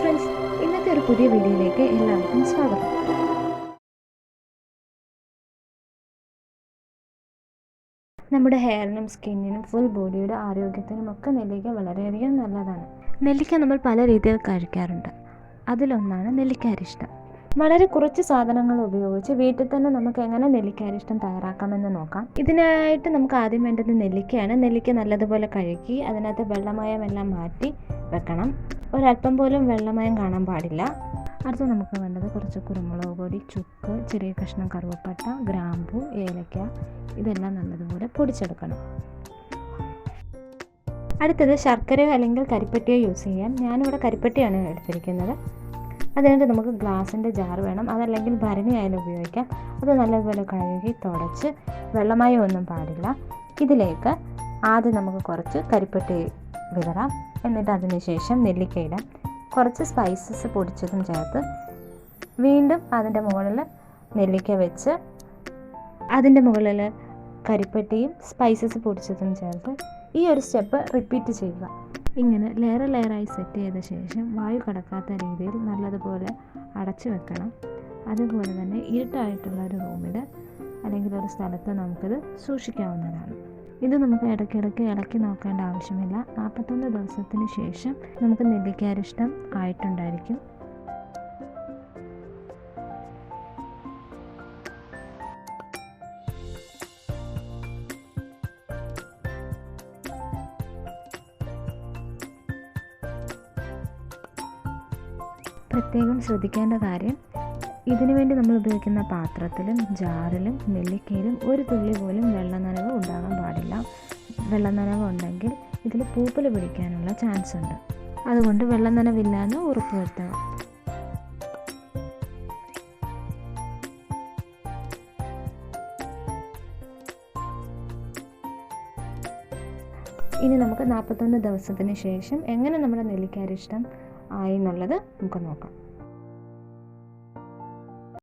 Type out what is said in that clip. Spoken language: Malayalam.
ഫ്രണ്ട്സ് ഇന്നത്തെ ഒരു പുതിയ വീഡിയോയിലേക്ക് എല്ലാവർക്കും സ്വാഗതം. നമ്മുടെ ഹെയറിനും സ്കിന്നിനും ഫുൾ ബോഡിയുടെ ആരോഗ്യത്തിനും ഒക്കെ നെല്ലിക്ക വളരെയധികം നല്ലതാണ്. നെല്ലിക്ക നമ്മൾ പല രീതിയിൽ കഴിക്കാറുണ്ട്. അതിലൊന്നാണ് നെല്ലിക്കരിഷ്ടം വളരെ കുറച്ച് സാധനങ്ങൾ ഉപയോഗിച്ച് വീട്ടിൽ തന്നെ നമുക്ക് എങ്ങനെ നെല്ലിക്കരിഷ്ടം തയ്യാറാക്കാമെന്ന് നോക്കാം. ഇതിനായിട്ട് നമുക്ക് ആദ്യം വേണ്ടത് നെല്ലിക്കയാണ്. നെല്ലിക്ക നല്ലതുപോലെ കഴുകി അതിനകത്ത് വെള്ളമയം എല്ലാം മാറ്റി വെക്കണം. ഒരല്പം പോലും വെള്ളമയം കാണാൻ പാടില്ല. അടുത്ത നമുക്ക് വേണ്ടത് കുറച്ച് കുരുമുളക് പൊടി ചുക്ക് ചെറിയ കഷ്ണം കറുവപ്പട്ട ഗ്രാമ്പു ഏലക്ക. ഇതെല്ലാം നല്ലതുപോലെ പൊടിച്ചെടുക്കണം. അടുത്തത് ശർക്കരയോ അല്ലെങ്കിൽ കരിപ്പട്ടിയോ യൂസ് ചെയ്യാം. ഞാനിവിടെ കരിപ്പട്ടിയാണ് എടുത്തിരിക്കുന്നത്. അതിനായിട്ട് നമുക്ക് ഗ്ലാസിന്റെ ജാർ വേണം. അതല്ലെങ്കിൽ ഭരണി ആയാലും ഉപയോഗിക്കാം. അത് നല്ലതുപോലെ കഴുകി തുടച്ച് വെള്ളമായി ഒന്നും പാടില്ല. ഇതിലേക്ക് ആദ്യം നമുക്ക് കുറച്ച് കരിപ്പെട്ടി വിതറാം. എന്നിട്ട് അതിന് ശേഷം നെല്ലിക്ക ഇടാം. കുറച്ച് സ്പൈസസ് പൊടിച്ചതും ചേർത്ത് വീണ്ടും അതിന്റെ മുകളിൽ നെല്ലിക്ക വെച്ച് അതിന്റെ മുകളിൽ കരിപ്പെട്ടിയും സ്പൈസസ് പൊടിച്ചതും ചേർത്ത് ഈ ഒരു സ്റ്റെപ്പ് റിപ്പീറ്റ് ചെയ്യുക. ഇങ്ങനെ ലെയർ ലെയറായി സെറ്റ് ചെയ്ത ശേഷം വായു കടക്കാത്ത രീതിയിൽ നല്ലതുപോലെ അടച്ചു വെക്കണം. അതുപോലെ തന്നെ ഇരുട്ടായിട്ടുള്ള ഒരു റൂമിൽ അല്ലെങ്കിൽ ഒരു സ്ഥലത്ത് നമുക്കിത് സൂക്ഷിക്കാവുന്നതാണ്. ഇത് നമുക്ക് ഇടയ്ക്കിടയ്ക്ക് ഇളക്കി നോക്കേണ്ട ആവശ്യമില്ല. നാൽപ്പത്തൊന്ന് ദിവസത്തിന് ശേഷം നമുക്ക് നെല്ലിക്കാരിഷ്ടം ആയിട്ടുണ്ടായിരിക്കും. പ്രത്യേകം ശ്രദ്ധിക്കേണ്ട കാര്യം ഇതിനു വേണ്ടി നമ്മൾ ഉപയോഗിക്കുന്ന പാത്രത്തിലും ജാറിലും നെല്ലിക്കയിലും ഒരു തുള്ളി പോലും വെള്ളനനവ് ഉണ്ടാകാൻ പാടില്ല. വെള്ളനനവ് ഉണ്ടെങ്കിൽ ഇതിൽ പൂപ്പൽ പിടിക്കാനുള്ള ചാൻസ് ഉണ്ട്. അതുകൊണ്ട് വെള്ളനനവില്ലാന്ന് ഉറപ്പുവരുത്തുക ഇനി നമുക്ക് നാൽപ്പത്തൊന്ന് ദിവസത്തിന് ശേഷം എങ്ങനെ നമ്മുടെ നെല്ലിക്കാരിഷ്ടം ആയി എന്നുള്ളത് നമുക്ക് നോക്കാം.